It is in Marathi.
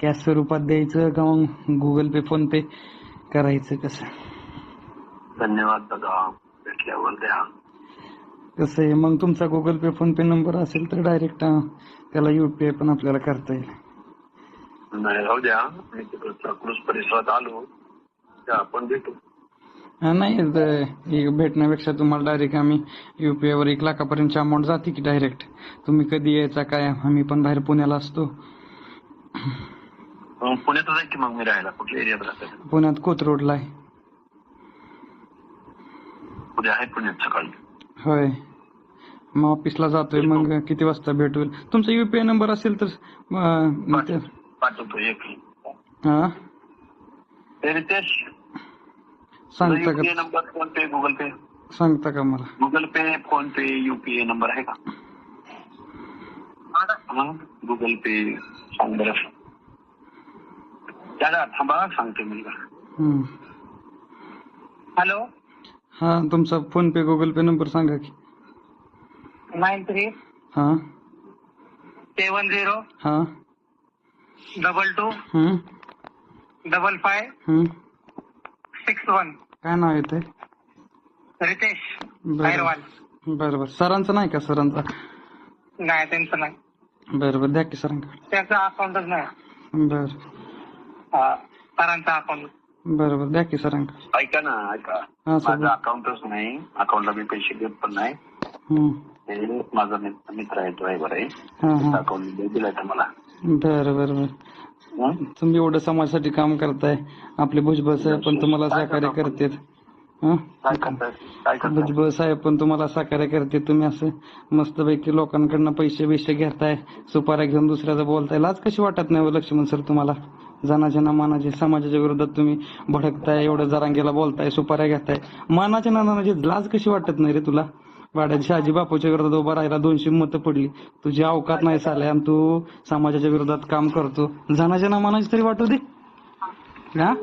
कॅश स्वरूपात द्यायचं का मग गुगल पे फोन पे करायचं कसं? धन्यवाद दादा. भेटल्यावर द्या. कसं आहे? मग तुमचा Google Pay PhonePe number असेल तर डायरेक्ट त्याला युपीआय पण आपल्याला करता येईल. नाही राहू द्या. मी तिकडं अकलूज परिसरात आलो. त्या आपण भेटू. हा, नाही तर भेटण्यापेक्षा तुम्हाला डायरेक्ट आम्ही युपीआय वर एक लाखापर्यंतची अमाऊंट जाते की डायरेक्ट तुम्ही कधी यायचा काय आम्ही पण बाहेर पुण्याला असतो. पुण्यातच आहे की मग मी राहायला कुठल्या एरियात राहतात पुण्यात कोथरूडला आहे उद्या आहे पुण्यात सकाळी होय मग ऑफिसला जातोय मग किती वाजता भेटूल तुमचा युपीआय नंबर असेल तर अं, पाठवतो एक हा रितेश सांगता युपीआय का number PhonePe Google Pay सांगता का मला Google Pay PhonePe UPI number आहे का गुगल पे सांग बरं दादा थांबा सांगते मुलगा हम्म. हॅलो? हा तुमचा PhonePe Google Pay number सांगा की. नाईन थ्री हा. सेवन झिरो हा. डबल टू हम्म. डबल फाय हम्म. Six one. काय नाव येते रितेश बरं. हैरवाल बरं बरं. सरांचं नाही का सरांचा? नाही त्यांचं नाही. बरं बरं. द्या की सरांकडे. त्याचं अकाउंटच नाही. बरं. सरांचं अकाउंट बरं बरं द्या की सरांकडे ऐका ना ऐका. हा सर माझं अकाउंटच नाही अकाउंटला मी पैसे देत पण नाही. हम्म. माझा मित्र मित्र आहे ड्रायव्हर आहे. हा हा. अकाउंट दिलाय तुम्हाला बरं बरं बरं. हं? तुम्ही एवढं समाजासाठी काम करताय. आपले भुजबळ साहेब पण तुम्हाला सहकार्य करतात. हं? काय करताय? काय करताय? भुजबळ साहेब पण तुम्हाला सहकार्य करते तुम्ही असं मस्तपैकी लोकांकडनं पैसे बिशे घेताय. सुपाऱ्या घेऊन दुसऱ्याचं बोलताय. लाज कशी वाटत नाही हो लक्ष्मण सर तुम्हाला? जनाच्या ना मानाचे समाजाच्या विरोधात तुम्ही भडकताय एवढं जरांगेला बोलताय सुपाऱ्या घेताय. मानाच्या ना मानाची लाज कशी वाटत नाही रे तुला? वाड्यात शहाजी बापूच्या विरोधात उभा राहिला दोनशे मतं पडली. तुझी अवकात नाही चालय आणि तू समाजाच्या विरोधात काम करतो. जनाच्या ना मानाची तरी वाटू दे. हा?